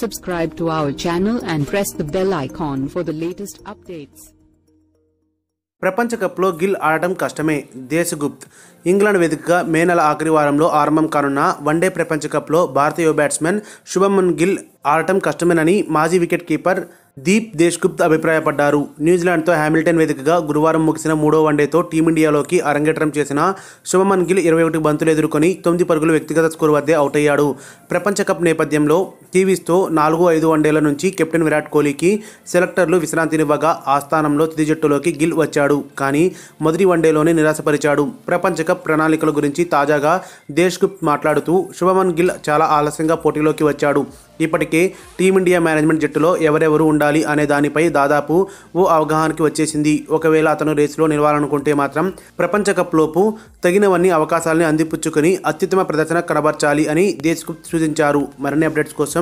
Subscribe to our channel and press the bell icon for the latest updates. ప్రపంచ కప్లో గిల్ ఆడటం కష్టమే దేశగుప్త్. England వేదికగా మే నెల ఆఖరి వారంలో ఆరంభం కానున్న వన్డే ప్రపంచ కప్లో భారతీయ బ్యాట్స్మెన్ శుభమన్ గిల్ ఆడటం కష్టమేనని మాజీ వికెట్ కీపర్ దీప్ దేశ్గుప్త్ అభిప్రాయపడ్డారు. న్యూజిలాండ్తో హ్యామిల్టన్ వేదికగా గురువారం ముగిసిన మూడో వన్డేతో టీమిండియాలోకి అరంగేట్రం చేసిన శుభమన్ గిల్ ఇరవై ఒకటి బంతులు ఎదుర్కొని తొమ్మిది పరుగులు వ్యక్తిగత స్కోర్ వద్దే అవుట్ అయ్యాడు ప్రపంచ కప్ నేపథ్యంలో టీవీస్తో నాలుగు ఐదు వన్డేల నుంచి కెప్టెన్ విరాట్ కోహ్లీకి సెలెక్టర్లు విశ్రాంతినివ్వగా ఆ స్థానంలో తుది జట్టులోకి గిల్ వచ్చాడు. కానీ మొదటి వన్డేలోనే నిరాశపరిచాడు. ప్రపంచ కప్ ప్రణాళికల గురించి తాజాగా దేశ్గుప్త్ మాట్లాడుతూ శుభమన్ గిల్ చాలా ఆలస్యంగా పోటీలోకి వచ్చాడు. ఇప్పటికే టీమిండియా మేనేజ్మెంట్ జట్టులో ఎవరెవరు ఉండాలి అనే దానిపై దాదాపు ఓ అవగాహనకి వచ్చేసింది. ఒకవేళ అతను రేసులో నిలవాలనుకుంటే మాత్రం ప్రపంచ కప్ లోపు తగినవన్నీ అవకాశాలని అందిపుచ్చుకొని అత్యుత్తమ ప్రదర్శన కనబర్చాలి అని దేశ్గుప్త్ సూచించారు. మరిన్ని అప్డేట్స్ కోసం